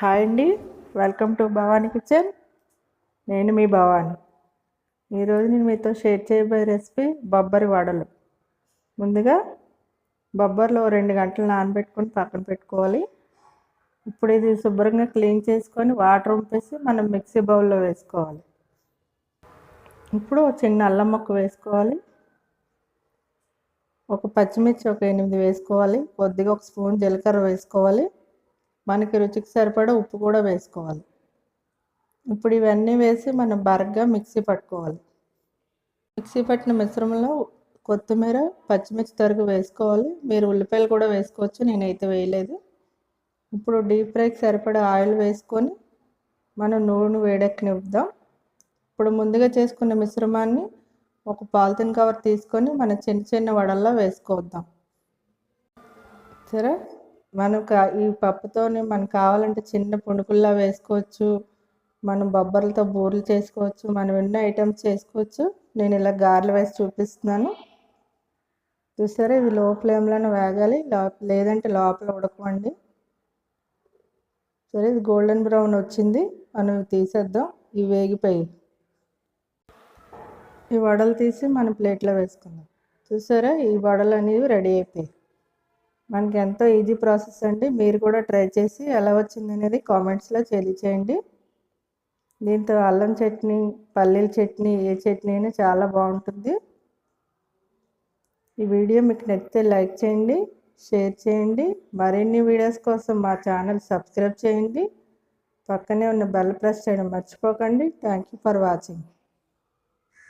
Hi అండి. Welcome to Bhavani kitchen నేను మీ భవాని ఈరోజు నేను మీతో షేర్ చేయబోయే రెసిపీ బొబ్బరి వడలు. ముందుగా బొబ్బర్లో రెండు గంటలు నానబెట్టుకొని పక్కన పెట్టుకోవాలి. ఇప్పుడు ఇది శుభ్రంగా క్లీన్ చేసుకొని వాటర్ ఉంపేసి మనం మిక్సీ బౌల్లో వేసుకోవాలి. ఇప్పుడు చిన్న అల్లం ముక్క వేసుకోవాలి. ఒక పచ్చిమిర్చి ఒక ఎనిమిది వేసుకోవాలి. కొద్దిగా ఒక స్పూన్ జీలకర్ర వేసుకోవాలి. మనకి రుచికి సరిపడా ఉప్పు కూడా వేసుకోవాలి. ఇప్పుడు ఇవన్నీ వేసి మనం బరగ్గా మిక్సీ పట్టుకోవాలి. మిక్సీ పట్టిన మిశ్రమంలో కొత్తిమీర పచ్చిమిర్చి తరుగు వేసుకోవాలి. మీరు ఉల్లిపాయలు కూడా వేసుకోవచ్చు నేనైతే వేయలేదు. ఇప్పుడు డీప్ ఫ్రైకి సరిపడా ఆయిల్ వేసుకొని మనం నూనె వేడెక్కనిద్దాం ఇప్పుడు ముందుగా చేసుకున్న మిశ్రమాన్ని ఒక పాలిథిన్ కవర్ తీసుకొని మన చిన్న చిన్న వడల్లో వేసుకోవద్దాం. సరే? మనకు ఈ పప్పుతోని మనకు కావాలంటే చిన్న పుణుకుల్లా వేసుకోవచ్చు. మనం బొబ్బర్లతో బూరెలు చేసుకోవచ్చు. మనం ఎన్నో ఐటమ్స్ చేసుకోవచ్చు. నేను ఇలా గారెలు వేసి చూపిస్తున్నాను. చూసారా? ఇవి లో ఫ్లేమ్లోనే వేగాలి. లేదంటే లోపల ఉడకవండి. సరే ఇది గోల్డెన్ బ్రౌన్ వచ్చింది. మనం తీసేద్దాం. ఇవి వేగిపోయి ఈ వడలు తీసి మనం ప్లేట్లో వేసుకుందాం. చూసారా? ఈ వడలు అనేవి రెడీ అయిపోయాయి. మనకి ఎంతో ఈజీ ప్రాసెస్ అండి. మీరు కూడా ట్రై చేసి ఎలా వచ్చింది అనేది కామెంట్స్లో తెలియచేయండి. దీంతో అల్లం చట్నీ పల్లీల చట్నీ ఏ చట్నీ అయినా చాలా బాగుంటుంది. ఈ వీడియో మీకు నచ్చితే లైక్ చేయండి షేర్ చేయండి మరిన్ని వీడియోస్ కోసం మా ఛానల్ సబ్స్క్రైబ్ చేయండి. పక్కనే ఉన్న బెల్ ప్రెస్ చేయడం మర్చిపోకండి. Thank you for watching